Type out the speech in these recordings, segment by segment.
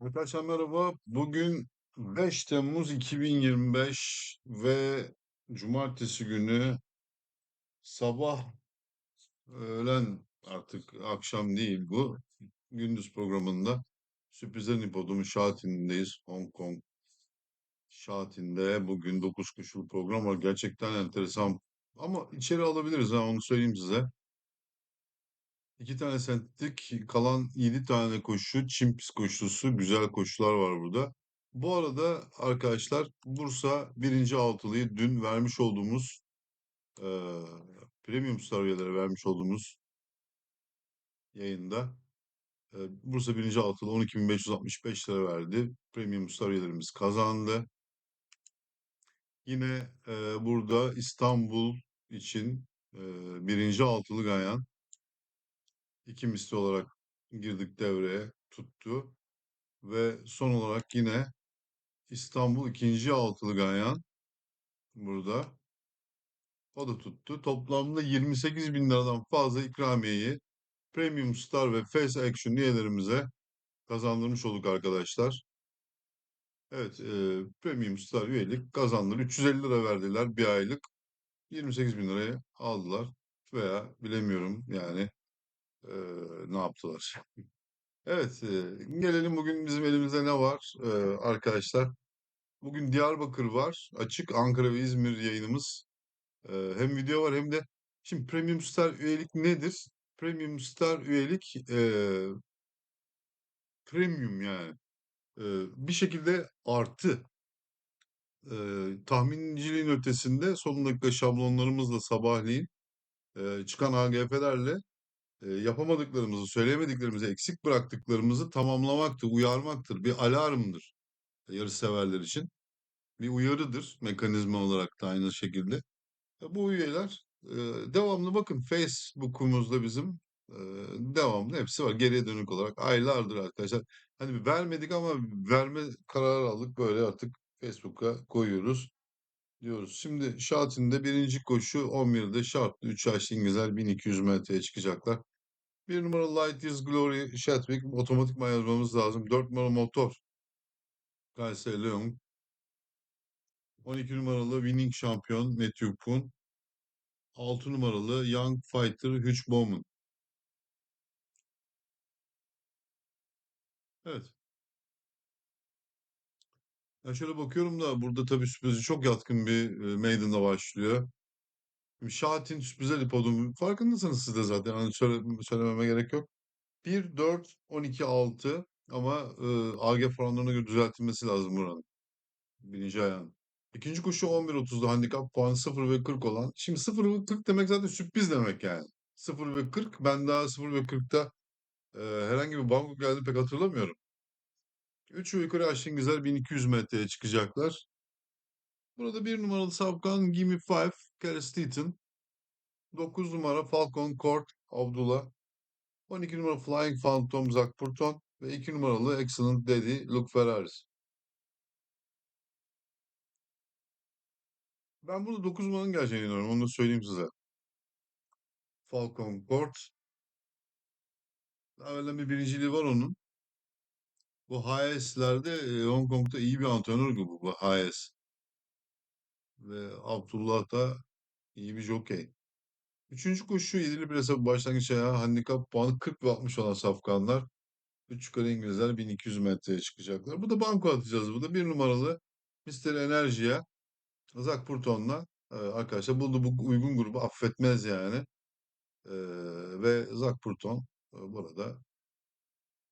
Arkadaşlar merhaba. Bugün 5 Temmuz 2025 ve Cumartesi günü sabah, öğlen artık akşam değil bu. Gündüz programında Sürprizlerin İpodumu Şatin'deyiz. Hong Kong Şatin'de bugün 9 kuşlu program var. Gerçekten enteresan. Ama içeri alabiliriz ha onu söyleyeyim size. 2 tane sentetik, kalan 7 tane koşu, çim pist koşusu, güzel koşular var burada. Bu arada arkadaşlar Bursa birinci altılıyı dün vermiş olduğumuz e, premium star vermiş olduğumuz yayında e, Bursa birinci altılı 12.565 lira verdi. Premium star kazandı. Yine e, burada İstanbul için e, birinci altılı gayan 2 misli olarak girdik devreye tuttu. Ve son olarak yine İstanbul ikinci altılı ganyan burada. O da tuttu. Toplamda 28 bin liradan fazla ikramiyeyi Premium Star ve Face Action üyelerimize kazandırmış olduk arkadaşlar. Evet, e, Premium Star üyelik kazandılar. 350 lira verdiler bir aylık. 28 bin liraya aldılar veya bilemiyorum yani e, ne yaptılar. Evet, e, gelelim bugün bizim elimizde ne var e, arkadaşlar. Bugün Diyarbakır var. Açık Ankara ve İzmir yayınımız. Ee, hem video var hem de şimdi Premium Star üyelik nedir? Premium Star üyelik e, premium yani. E, bir şekilde artı e, tahminciliğin ötesinde son dakika şablonlarımızla sabahleyin e, çıkan AGF'lerle e, yapamadıklarımızı, söyleyemediklerimizi, eksik bıraktıklarımızı tamamlamaktır, uyarmaktır. Bir alarmdır yarışseverler için. Bir uyarıdır mekanizma olarak da aynı şekilde. E, Bu üyeler e, devamlı bakın Facebook'umuzda bizim e, devamlı hepsi var. Geriye dönük olarak aylardır arkadaşlar. Hani vermedik ama verme kararı aldık. Böyle artık Facebook'a koyuyoruz diyoruz. Şimdi Şatin'de birinci koşu 11'de şartlı 3 yaşlı İngilizler 1200 metreye çıkacaklar. Bir numaralı Light Years Glory Shatwick otomatikman yazmamız lazım. 4 numaralı motor Kayseri Leon. 12 numaralı Winning Şampiyon Matthew Poon. 6 numaralı Young Fighter Hugh Bowman. Evet. Ya şöyle bakıyorum da burada tabii sürprizi çok yatkın bir e, Maiden'la başlıyor. Şahin sürprize podyumu farkındasınız siz de zaten. Hani söyle, söylememe gerek yok. 1, 4, 12, 6 ama e, AG puanlarına göre düzeltilmesi lazım buranın. Birinci ayağın. İkinci koşu 11.30'da handikap puanı 0 ve 40 olan. Şimdi 0 ve 40 demek zaten sürpriz demek yani. 0 ve 40 ben daha 0 ve 40'ta e, herhangi bir banko geldiğini pek hatırlamıyorum. 3 ve yukarı aşın güzel 1200 metreye çıkacaklar. Burada bir numaralı Safkan Gimme Five Gary Steaton. 9 numara Falcon Court Abdullah. 12 numara Flying Phantom Zach Purton. Ve 2 numaralı Excellent Daddy Luke Ferraris. Ben burada 9 numaranın geleceğine inanıyorum. Onu da söyleyeyim size. Falcon Court. Daha evvelden bir birinciliği var onun. Bu HS'lerde e, Hong Kong'da iyi bir antrenör gibi bu HS. Ve Abdullah da iyi bir jockey. Üçüncü koşu yedili plase başlangıç ayağı handikap puanı 40 ve 60 olan safkanlar. Üç yukarı İngilizler 1200 metreye çıkacaklar. Bu da banko atacağız. Bu da bir numaralı Mr. Enerji'ye Zak Purton'la e, arkadaşlar bu da bu uygun grubu affetmez yani. E, ve Zak Purton e, burada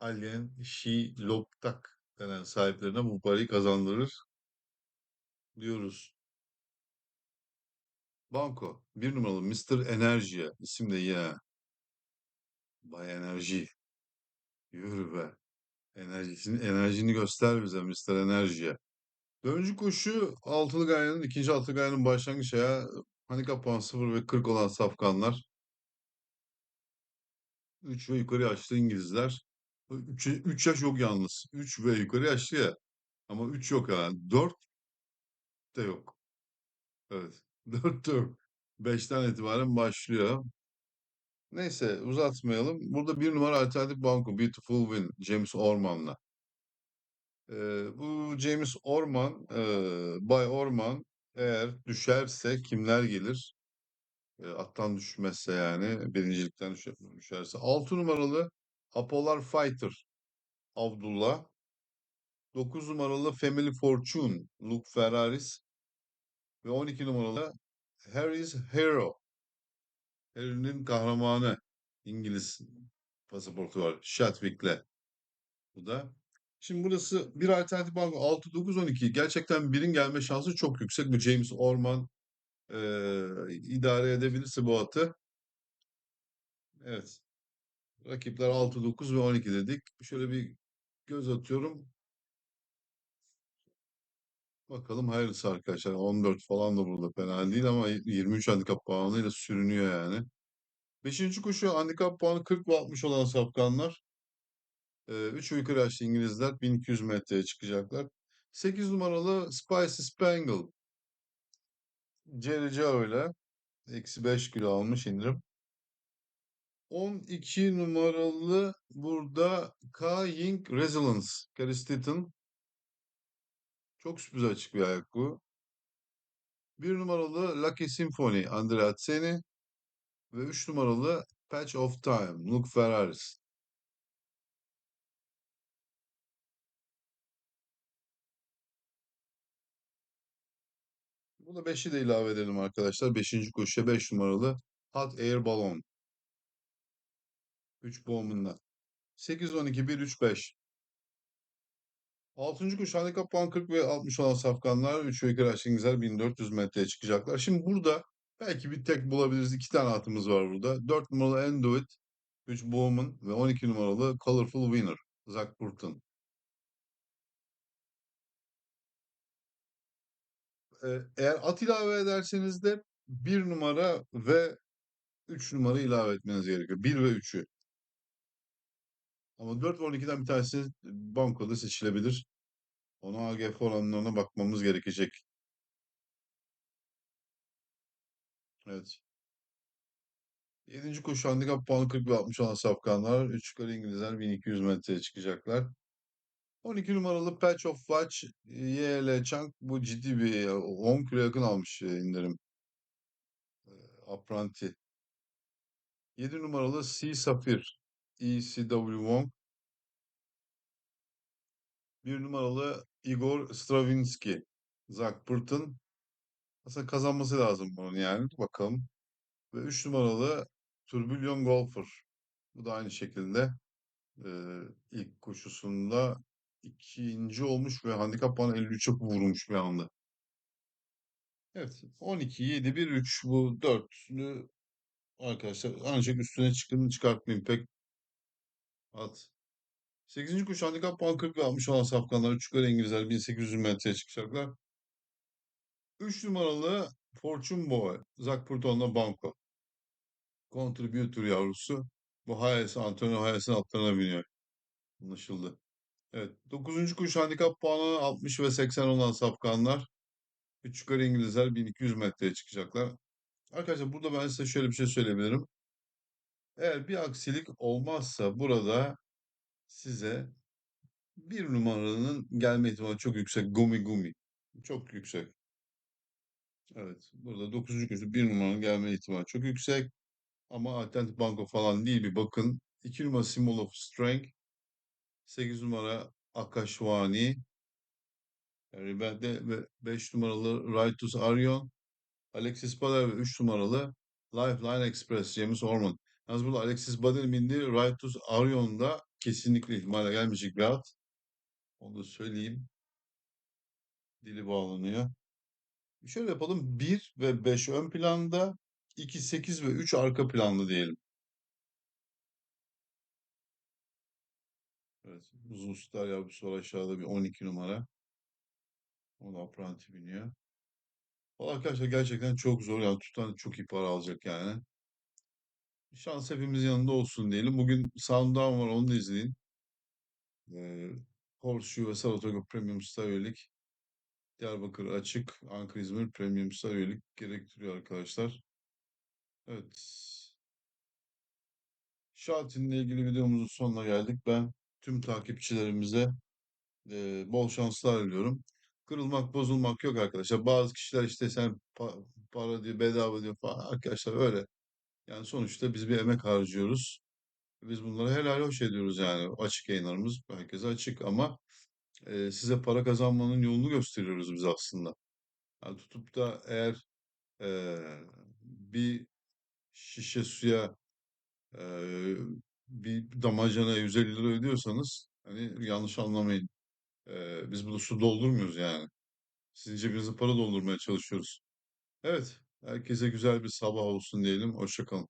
Alien Shi Loptak denen sahiplerine bu parayı kazandırır diyoruz. Banko bir numaralı Mr. Enerji'ye isim de ha. Bay Enerji. Yürü be. Enerjisini, enerjini göster bize Mr. Enerji'ye. Dördüncü koşu altılı gayenin, ikinci altılı gayenin başlangıç ayağı handikap puan 0 ve 40 olan safkanlar. 3 ve yukarı yaşlı İngilizler. 3, 3 yaş yok yalnız. 3 ve yukarı yaşlı ya. Ama 3 yok ha. 4 de yok. Evet. 4 de yok. 5'ten itibaren başlıyor. Neyse uzatmayalım. Burada bir numara alternatif banko Beautiful Win James Orman'la. Ee, bu James Orman, e, Bay Orman eğer düşerse kimler gelir? E, attan düşmezse yani birincilikten düşer, düşerse. 6 numaralı Apolar Fighter Abdullah. 9 numaralı Family Fortune Luke Ferraris. Ve 12 numaralı Harry's Hero. Harry'nin kahramanı. İngiliz pasaportu var. Chadwick'le. Bu da. Şimdi burası bir alternatif banko 6, 9, 12. Gerçekten birin gelme şansı çok yüksek. Bu James Orman eee, idare edebilirse bu atı. Evet. Rakipler 6, 9 ve 12 dedik. Şöyle bir göz atıyorum. Bakalım hayırlısı arkadaşlar. 14 falan da burada fena değil ama 23 handikap puanıyla sürünüyor yani. Beşinci koşu handikap puanı 40 ve 60 olan safkanlar. 3 yukarı yaşlı İngilizler 1200 metreye çıkacaklar. 8 numaralı Spicy Spangle. Cerici öyle. Eksi 5 kilo almış indirim. 12 numaralı burada K-Ying Resilience. Gary. Çok sürpriz açık bir ayak bu. 1 numaralı Lucky Symphony Andrea Atzeni. Ve 3 numaralı Patch of Time Luke Ferraris. Buna 5'i de ilave edelim arkadaşlar. 5. koşuya 5 numaralı Hot Air Balloon. 3 boğumundan. 8, 12, 1, 3, 5. 6. koşu handikap puan 40 ve 60 olan safkanlar 3 ve 2 Raşingizler 1400 metreye çıkacaklar. Şimdi burada belki bir tek bulabiliriz. 2 tane atımız var burada. 4 numaralı Enduit, 3 Bowman ve 12 numaralı Colorful Winner. Zach Burton. Ee, eğer at ilave ederseniz de 1 numara ve 3 numara ilave etmeniz gerekiyor. 1 ve 3'ü. Ama 4 ve 12'den bir tanesi bankoda seçilebilir. Ona AGF oranlarına bakmamız gerekecek. Evet. 7. koşu handikap puanı 40 ve 60 olan safkanlar. 3 yukarı İngilizler 1200 metreye çıkacaklar. 12 numaralı Patch of Watch YL Chunk bu ciddi bir 10 kilo yakın almış indirim. Apranti. 7 numaralı C Safir ECW Wong. 1 numaralı Igor Stravinsky Zach Burton. Aslında kazanması lazım bunun yani. Bakalım. Ve 3 numaralı Tourbillon Golfer. Bu da aynı şekilde e, ilk koşusunda ikinci olmuş ve handikap puanı 53'e vurmuş bir anda. Evet. 12, 7, 1, 3 bu dörtlü arkadaşlar ancak üstüne çıkını çıkartmayayım pek at. 8. koşu handikap puan 40 ve 60 olan safkanlar 3 yukarı İngilizler 1800 metreye çıkacaklar. 3 numaralı Fortune Boy. Zach Purton'la Banco. Contributor yavrusu. Bu Hayes, Antonio Hayes'in atlarına biniyor. Anlaşıldı. Evet. 9. kuş handikap puanı 60 ve 80 olan safkanlar. 3 yukarı İngilizler 1200 metreye çıkacaklar. Arkadaşlar burada ben size şöyle bir şey söyleyebilirim. Eğer bir aksilik olmazsa burada size bir numaranın gelme ihtimali çok yüksek. Gumi Gumi. Çok yüksek. Evet. Burada 9. köşe bir numaranın gelme ihtimali çok yüksek. Ama alternatif banko falan değil bir bakın. 2 numara Symbol of Strength. 8 numara Akashvani. Yani ben de ve 5 numaralı Rightus Arion. Alexis Bader ve 3 numaralı Lifeline Express James Orman. Yalnız burada Alexis Bader'in bindiği Rightus Arion'da kesinlikle ihmale gelmeyecek bir at. Onu da söyleyeyim. Dili bağlanıyor. Şöyle yapalım. 1 ve 5 ön planda, 2, 8 ve 3 arka planda diyelim. Evet. Uzun star yavrusu var aşağıda bir 12 numara. O da apranti biniyor. Valla arkadaşlar gerçekten çok zor. Yani tutan çok iyi para alacak yani. Şans hepimiz yanında olsun diyelim. Bugün Sounddown var onu da izleyin. Ee, Horseshoe ve Saratoga Premium Star üyelik. Diyarbakır açık. Ankara İzmir Premium Star üyelik gerektiriyor arkadaşlar. Evet. Şatin'le ilgili videomuzun sonuna geldik. Ben tüm takipçilerimize Ee, bol şanslar diliyorum. Kırılmak, bozulmak yok arkadaşlar. Bazı kişiler işte sen pa- para diyor, bedava diyor falan. Arkadaşlar öyle. Yani sonuçta biz bir emek harcıyoruz. Biz bunları helal hoş ediyoruz yani. Açık yayınlarımız herkese açık ama e, size para kazanmanın yolunu gösteriyoruz biz aslında. Yani tutup da eğer e, bir şişe suya e, bir damacana 150 lira ödüyorsanız hani yanlış anlamayın. E, biz burada su doldurmuyoruz yani. Sizin cebinize para doldurmaya çalışıyoruz. Evet, herkese güzel bir sabah olsun diyelim. Hoşça kalın.